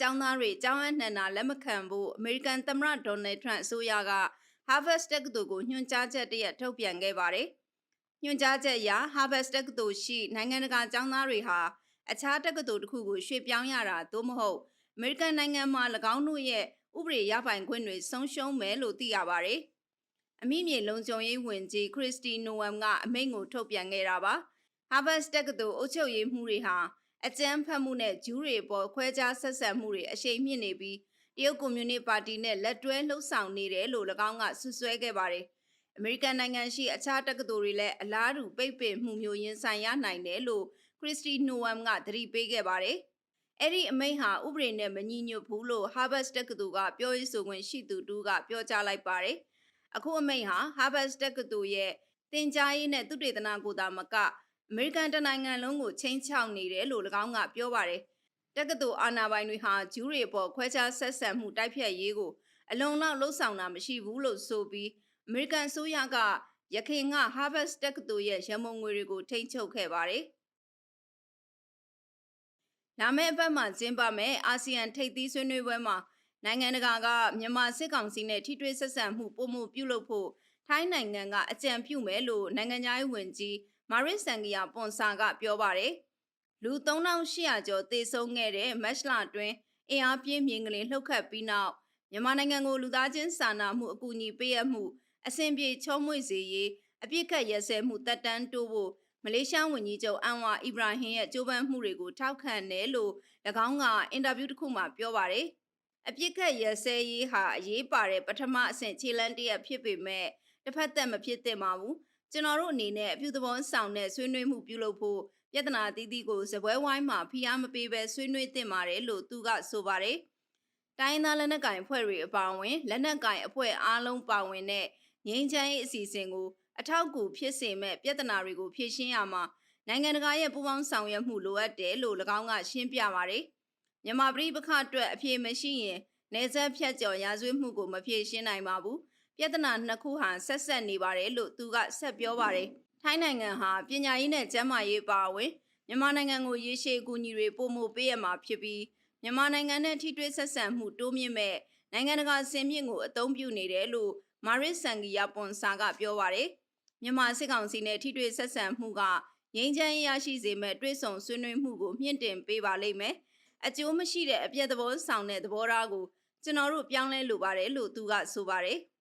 ကျောင်းသားတွေကျောင်းအနှံတာလက်မခံဖို့အမေရိကန်သမ္မတဒေါ်နယ်ထရန့်အစိုးရက Harvard တက္ကသိုလ်ကိုညွှန်ကြားချက်တစ်ရပ်ထုတ်ပြန်ခဲ့ပါတယ်။ညွှန်ကြားချက်အရ Harvard တက္ကသိုလ်ရှိနိုင်ငံတကာကျောင်းသားတွေဟာအခြားတက္ကသိုလ်တစ်ခုကိုရွှေ့ပြောင်းရတာသို့မဟုတ်အမေရိကန်နိုင်ငံမှာ၎င်းတို့ရဲ့ဥပဒေရပိုင်ခွင့်တွေဆုံးရှုံးမယ်လို့သိရပါတယ်။အမိမြေလုံခြုံရေးဝန်ကြီးခရစ်စတီနိုဝမ်ကအမိန့်ကိုထုတ်ပြန်ခဲ့တာပါ။ Harvard တက္ကသိုလ်အုပ်ချုပ်ရေးမှူးတွေဟာ အကြမ်းဖက်မှုနဲ့ဂျူးတွေပေါ်ခွဲခြားဆက်ဆံမှုတွေအရှိန်မြင့်နေပြီးတရုတ်ကွန်မြူနတီပါတီနဲ့လက်တွဲလှုပ်ဆောင်နေတယ်လို့၎င်းကဆွဆွဲခဲ့ပါတယ်။အမေရိကန်နိုင်ငံရှိအခြားတက္ကသိုလ်တွေလည်းအလားတူပိတ်ပင်မှုမျိုးရင်ဆိုင်ရနိုင်တယ်လို့ခရစ်စတီနိုဝမ်ကသတိပေးခဲ့ပါတယ်။အဲ့ဒီအမိန့်ဟာဥပဒေနဲ့မညီညွတ်ဘူးလို့ Harvard တက္ကသိုလ်ကပြောရေးဆိုခွင့်ရှိသူတူကပြောကြားလိုက်ပါတယ်။အခုအမိန့်ဟာ Harvard တက္ကသိုလ်ရဲ့တင် जा ရေးနဲ့သူတေသနာကိုသာမက အမေရိကန်တနိုင်ငံလုံးကိုချိန်ချောက်နေတယ်လို့၎င်းကပြောပါတယ်။တက္ကသိုလ်အာဏာပိုင်တွေဟာဂျူးတွေပေါ်ခွဲခြားဆက်ဆံမှုတိုက်ဖျက်ရေးကိုအလုံလောက်လှုံ့ဆော်တာမရှိဘူးလို့ဆိုပြီးအမေရိကန်ဆိုရကရခိုင်က Harvard တက္ကသိုလ်ရဲ့ရမုံငွေတွေကိုထိန်းချုပ်ခဲ့ပါတယ်။လာမယ့်အပတ်မှာကျင်းပမယ့်အာဆီယံထိပ်သီးဆွေးနွေးပွဲမှာနိုင်ငံတကာကမြန်မာစစ်ကောင်စီနဲ့ထိတွေ့ဆက်ဆံမှုပုံမှုပြုလုပ်ဖို့ထိုင်းနိုင်ငံကအကြံပြုမယ်လို့နိုင်ငံသားရေးဝန်ကြီး မာရစ်ဆန်ဂီယာပွန်ဆာကပြောပါတယ်။လူ3800ကျော်သေဆုံးခဲ့တဲ့မတ်လအတွင်းအင်အားပြင်းမြင်ကလေးလှုပ်ခတ်ပြီးနောက်မြန်မာနိုင်ငံကိုလူသားချင်းစာနာမှုအကူအညီပေးအပ်မှုအဆင်ပြေချောမွေ့စေရေးအပြစ်ခတ်ရဲစဲမှုတက်တန်းတိုးဖို့မလေးရှားဝန်ကြီးချုပ်အန်ဝါအီဘရာဟင်ရဲ့ကြိုးပမ်းမှုတွေကိုထောက်ခံတယ်လို့၎င်းကအင်တာဗျူးတစ်ခုမှာပြောပါတယ်။အပြစ်ခတ်ရဲစဲရေးဟာအရေးပါတဲ့ပထမအဆင့်ခြေလှမ်းတစ်ရပ်ဖြစ်ပေမဲ့တစ်ဖက်သက်မဖြစ်သင့်ပါဘူး။ ကျွန်တော်တို့အနေနဲ့အပြုသဘောဆောင်တဲ့ဆွေးနွေးမှုပြုလုပ်ဖို့ပြဿနာအသီးသီးကိုဇပွဲဝိုင်းမှာဖိအားမပေးဘဲဆွေးနွေးသင့်ပါတယ်လို့သူကဆိုပါတယ်။တိုင်းသားလက်နက်ကင်အဖွဲ့တွေအပါအဝင်လက်နက်ကင်အဖွဲ့အားလုံးပါဝင်တဲ့ငြိမ်းချမ်းရေးအစီအစဉ်ကိုအထောက်အကူဖြစ်စေမဲ့ပြဿနာတွေကိုဖြေရှင်းရမှာနိုင်ငံတကာရဲ့ပူးပေါင်းဆောင်ရွက်မှုလိုအပ်တယ်လို့၎င်းကရှင်းပြပါတယ်။မြန်မာပြည်ပခအတွက်အပြေမရှိရင်နေဆက်ဖြတ်ကျော်ရာဇဝတ်မှုကိုမဖြေရှင်းနိုင်ပါဘူး။ ပြဿနာနှစ်ခုဟာဆက်ဆက်နေပါတယ်လို့သူကဆက်ပြောပါတယ်။ထိုင်းနိုင်ငံဟာပညာရေးနဲ့ကျန်းမာရေးပါဝင်မြန်မာနိုင်ငံကိုရေရှည်အကူအညီတွေပို့မို့ပေးရမှာဖြစ်ပြီးမြန်မာနိုင်ငံနဲ့ထိတွေ့ဆက်ဆံမှုတိုးမြင့်မဲ့နိုင်ငံတကာစင်မြင့်ကိုအသုံးပြုနေတယ်လို့မာရစ်ဆန်ဂီယာပွန်ဆာကပြောပါတယ်။မြန်မာစစ်ကောင်စီနဲ့ထိတွေ့ဆက်ဆံမှုကငြိမ်းချမ်းရေးရရှိစေမဲ့တွဲဆောင်ဆွေးနွေးမှုကိုမြင့်တင်ပေးပါလိမ့်မယ်။အကျိုးမရှိတဲ့အပြည့်သဘောဆောင်တဲ့သဘောထားကိုကျွန်တော်တို့ပြောင်းလဲလိုပါတယ်လို့သူကဆိုပါတယ်။